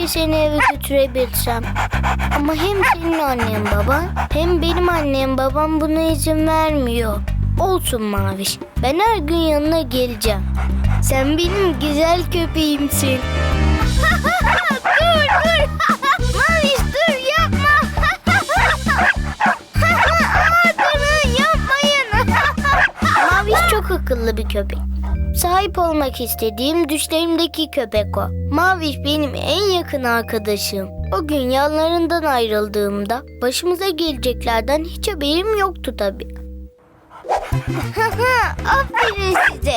Keşke seni eve götürebilsem. Ama hem senin annen baban hem benim annem babam buna izin vermiyor. Olsun Maviş. Ben her gün yanına geleceğim. Sen benim güzel köpeğimsin. dur dur. Maviş dur yapma. Durun yapmayın. Maviş çok akıllı bir köpek. Sahip olmak istediğim düşlerimdeki köpek o. Maviş benim en yakın arkadaşım. O gün yanlarından ayrıldığımda başımıza geleceklerden hiç haberim yoktu tabii. Aferin size.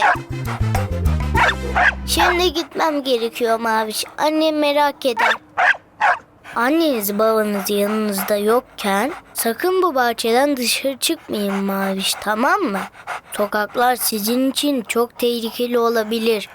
Şimdi gitmem gerekiyor Maviş. Annem merak eder. Anneniz babanız yanınızda yokken sakın bu bahçeden dışarı çıkmayın Maviş tamam mı? Sokaklar sizin için çok tehlikeli olabilir.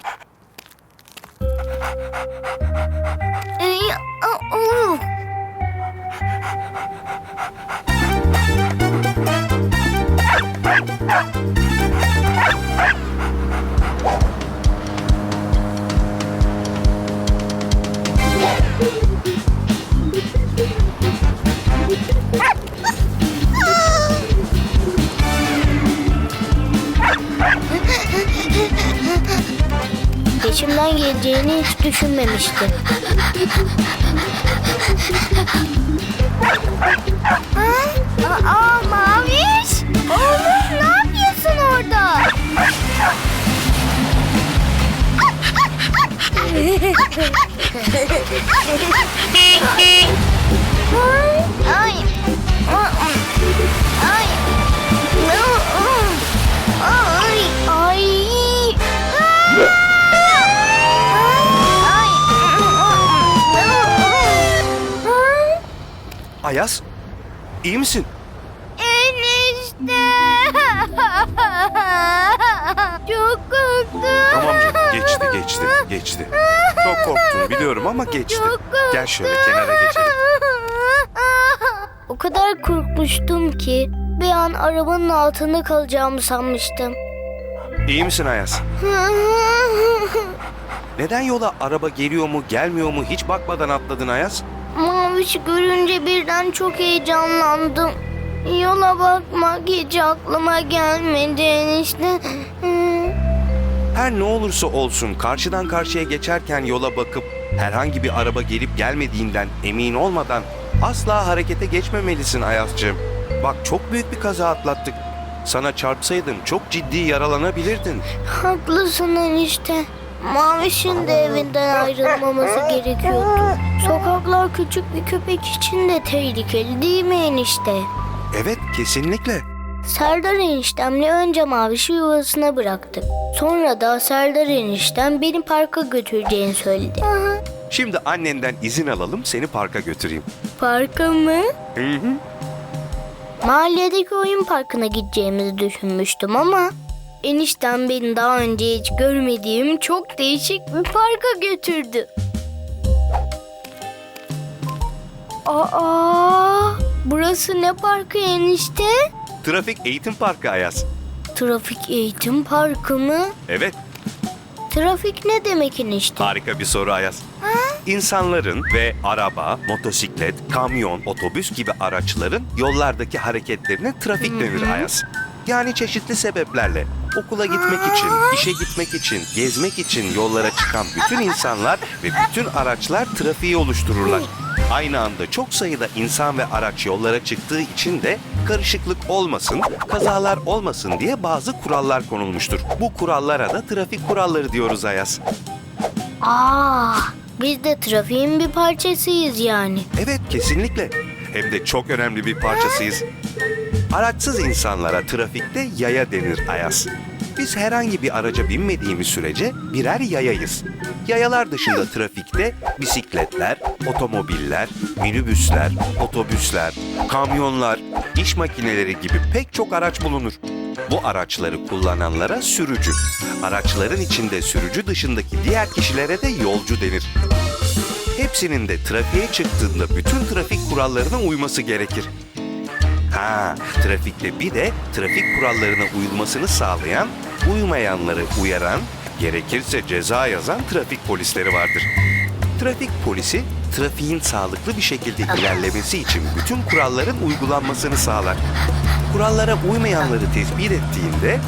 Hiç düşünmemiştim. Ayaz, iyi misin? Enişte! Çok korktum. Tamam canım, geçti, geçti, geçti. Çok korktun biliyorum ama geçti. Çok korktum. Gel şöyle kenara geçelim. O kadar korkmuştum ki bir an arabanın altında kalacağımı sanmıştım. İyi misin Ayaz? Neden yola araba geliyor mu, gelmiyor mu hiç bakmadan atladın Ayaz? Maviş görünce birden çok heyecanlandım. Yola bakmak hiç aklıma gelmedi enişte. Her ne olursa olsun karşıdan karşıya geçerken yola bakıp herhangi bir araba gelip gelmediğinden emin olmadan asla harekete geçmemelisin Ayaz'cığım. Bak çok büyük bir kaza atlattık. Sana çarpsaydım çok ciddi yaralanabilirdin. Haklısın enişte. Maviş'in de evinden ayrılmaması gerekiyordu. Sokaklar küçük bir köpek için de tehlikeli değil mi enişte? Evet kesinlikle. Serdar eniştemle önce Maviş'i yuvasına bıraktık. Sonra da Serdar eniştem beni parka götüreceğini söyledi. Şimdi annenden izin alalım seni parka götüreyim. Parka mı? Hı hı. Mahalledeki oyun parkına gideceğimizi düşünmüştüm ama eniştem beni daha önce hiç görmediğim çok değişik bir parka götürdü. Aa, burası ne parkı enişte? Trafik Eğitim Parkı Ayaz. Trafik eğitim parkı mı? Evet Trafik ne demek enişte? harika bir soru Ayaz. İnsanların ve araba, motosiklet, kamyon, otobüs gibi araçların yollardaki hareketlerine trafik denir Ayaz. Yani çeşitli sebeplerle okula gitmek için, işe gitmek için, gezmek için yollara çıkan bütün insanlar ve bütün araçlar trafiği oluştururlar. Aynı anda çok sayıda insan ve araç yollara çıktığı için de karışıklık olmasın, kazalar olmasın diye bazı kurallar konulmuştur. Bu kurallara da trafik kuralları diyoruz Ayaz. Aa, biz de trafiğin bir parçasıyız yani. Evet kesinlikle. Hem de çok önemli bir parçasıyız. Araçsız insanlara trafikte yaya denir Ayaz. Biz herhangi bir araca binmediğimiz sürece birer yayayız. Yayalar dışında trafikte bisikletler, otomobiller, minibüsler, otobüsler, kamyonlar, iş makineleri gibi pek çok araç bulunur. Bu araçları kullananlara sürücü. Araçların içinde sürücü dışındaki diğer kişilere de yolcu denir. Hepsinin de trafiğe çıktığında bütün trafik kurallarına uyması gerekir. Ha, trafikte bir de trafik kurallarına uyulmasını sağlayan, uymayanları uyaran, gerekirse ceza yazan trafik polisleri vardır. Trafik polisi, trafiğin sağlıklı bir şekilde ilerlemesi için bütün kuralların uygulanmasını sağlar. Kurallara uymayanları tespit ettiğinde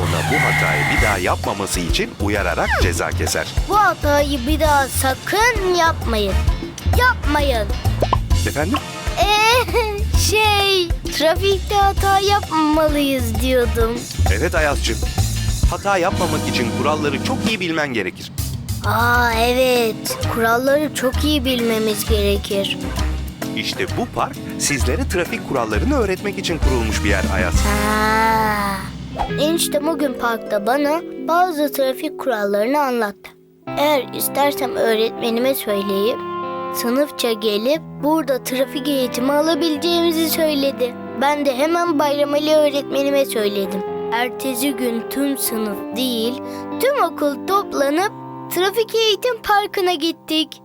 ona bu hatayı bir daha yapmaması için uyararak ceza keser. Bu hatayı bir daha sakın yapmayın. Yapmayın. Efendim? Eee şey trafikte hata yapmamalıyız diyordum. Evet Ayaz'cığım. Hata yapmamak için kuralları çok iyi bilmen gerekir. Aa evet kuralları çok iyi bilmemiz gerekir. İşte bu park sizlere trafik kurallarını öğretmek için kurulmuş bir yer Ayaz. Ha. Eniştem o gün parkta bana bazı trafik kurallarını anlattı. Eğer istersem öğretmenime söyleyip sınıfça gelip burada trafik eğitimi alabileceğimizi söyledi. Ben de hemen Bayram Ali öğretmenime söyledim. Ertesi gün tüm sınıf değil, tüm okul toplanıp trafik eğitim parkına gittik.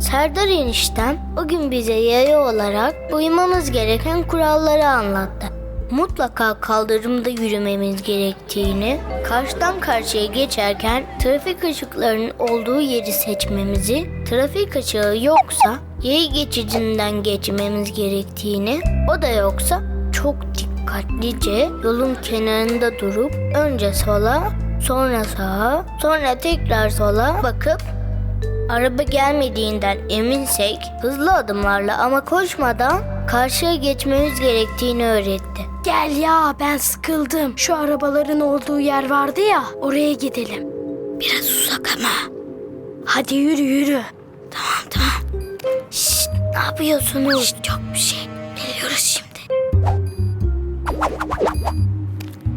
Serdar eniştem o gün bize yaya olarak uymamız gereken kuralları anlattı. Mutlaka kaldırımda yürümemiz gerektiğini, karşıdan karşıya geçerken trafik ışıklarının olduğu yeri seçmemizi, trafik ışığı yoksa yaya geçidinden geçmemiz gerektiğini, o da yoksa çok dikkatlice yolun kenarında durup önce sola, sonra sağa, sonra tekrar sola bakıp Araba gelmediğinden eminsek hızlı adımlarla ama koşmadan karşıya geçmemiz gerektiğini öğretti. Gel ya ben sıkıldım. Şu arabaların olduğu yer vardı ya oraya gidelim. Biraz uzak ama. Hadi yürü yürü. Tamam tamam. Şşt, ne yapıyorsunuz? Şşt, yok bir şey. Geliyoruz şimdi.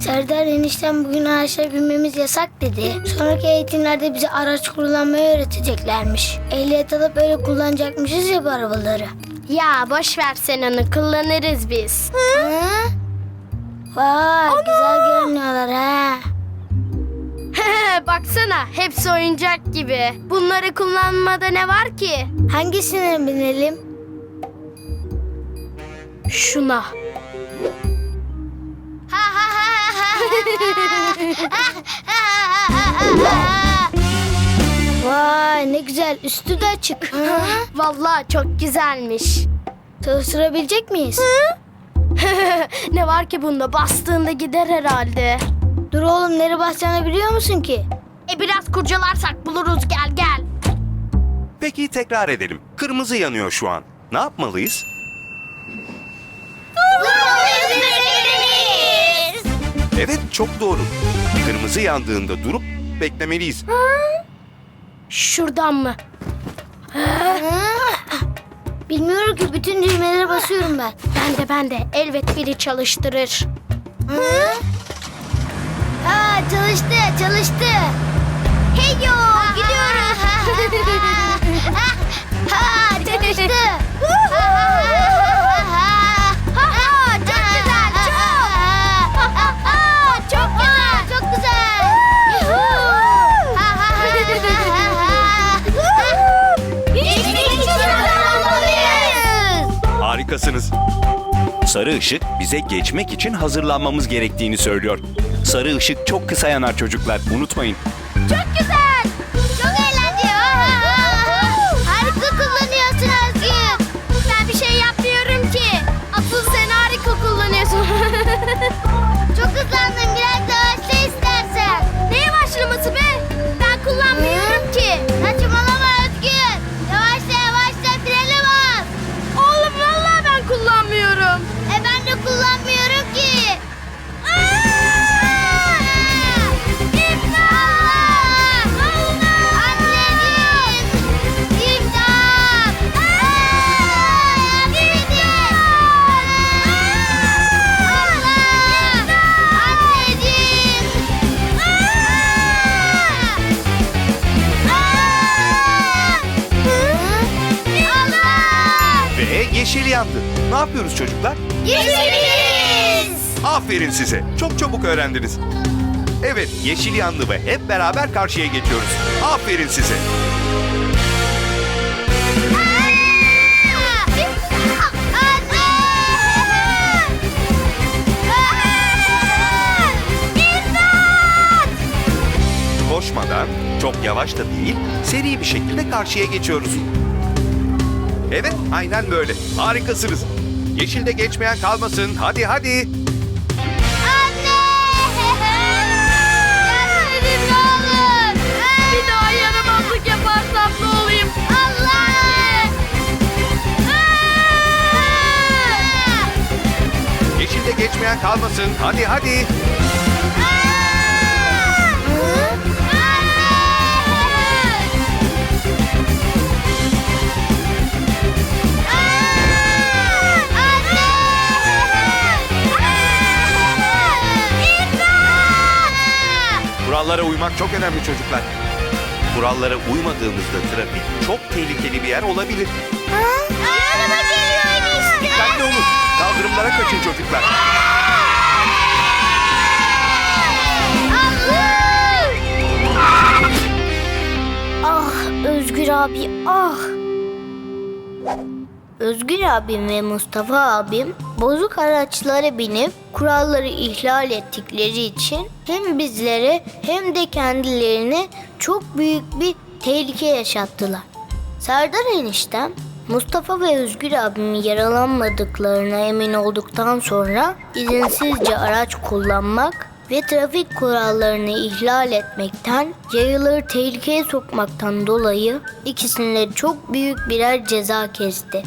Serdar eniştem bugün araçlara binmemiz yasak dedi. Sonraki eğitimlerde bize araç kullanmayı öğreteceklermiş. Ehliyet alıp öyle kullanacakmışız ya bu arabaları. Ya boş ver sen onu kullanırız biz. Hı? Vay güzel görünüyorlar ha. Baksana hepsi oyuncak gibi. Bunları kullanmada ne var ki? Hangisine binelim? Şuna. Vay ne güzel üstü de açık. Vallahi çok güzelmiş. Çalıştırabilecek miyiz? ne var ki bunda bastığında gider herhalde. Dur oğlum nereye basacağını biliyor musun ki? E biraz kurcalarsak buluruz gel gel. Peki tekrar edelim. Kırmızı yanıyor şu an. Ne yapmalıyız? Evet çok doğru. Kırmızı yandığında durup beklemeliyiz. Şuradan mı? Bilmiyorum ki bütün düğmelere basıyorum ben. Ben de ben de elbet biri çalıştırır. Aa çalıştı çalıştı. Heyo gidiyoruz. ha çalıştı. Sarı ışık bize geçmek için hazırlanmamız gerektiğini söylüyor. Sarı ışık çok kısa yanar çocuklar. Unutmayın. Çok güzel. Ne yapıyoruz çocuklar? Yeşil! Aferin size. Çok çabuk öğrendiniz. Evet, yeşil yandı ve hep beraber karşıya geçiyoruz. Aferin size. Koşmadan, çok yavaş da değil, seri bir şekilde karşıya geçiyoruz. Evet, aynen böyle. Harikasınız. Yeşilde geçmeyen kalmasın. Hadi hadi. Bir daha yaramazlık yaparsam ne olayım? Yeşilde geçmeyen kalmasın. Hadi hadi. Uymak çok önemli çocuklar. Kurallara uymadığımızda trafik çok tehlikeli bir yer olabilir. Araba geliyor enişte. Dikkatli olun. Kaldırımlara kaçın çocuklar. Ah Özgür abi ah. Özgür abim ve Mustafa abim bozuk araçlara binip kuralları ihlal ettikleri için hem bizlere hem de kendilerine çok büyük bir tehlike yaşattılar. Serdar eniştem Mustafa ve Özgür abimin yaralanmadıklarına emin olduktan sonra izinsizce araç kullanmak ve trafik kurallarını ihlal etmekten, yayaları tehlikeye sokmaktan dolayı ikisine çok büyük birer ceza kesti.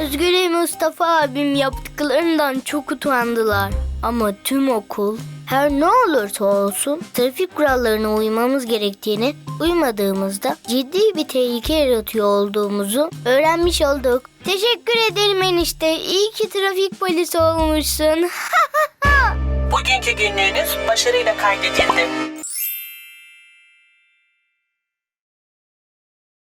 Özgür ve Mustafa abim yaptıklarından çok utandılar. Ama tüm okul her ne olursa olsun trafik kurallarına uymamız gerektiğini, uymadığımızda ciddi bir tehlike yaratıyor olduğumuzu öğrenmiş olduk. Teşekkür ederim enişte. İyi ki trafik polisi olmuşsun. Bugünkü günlüğünüz başarıyla kaydedildi.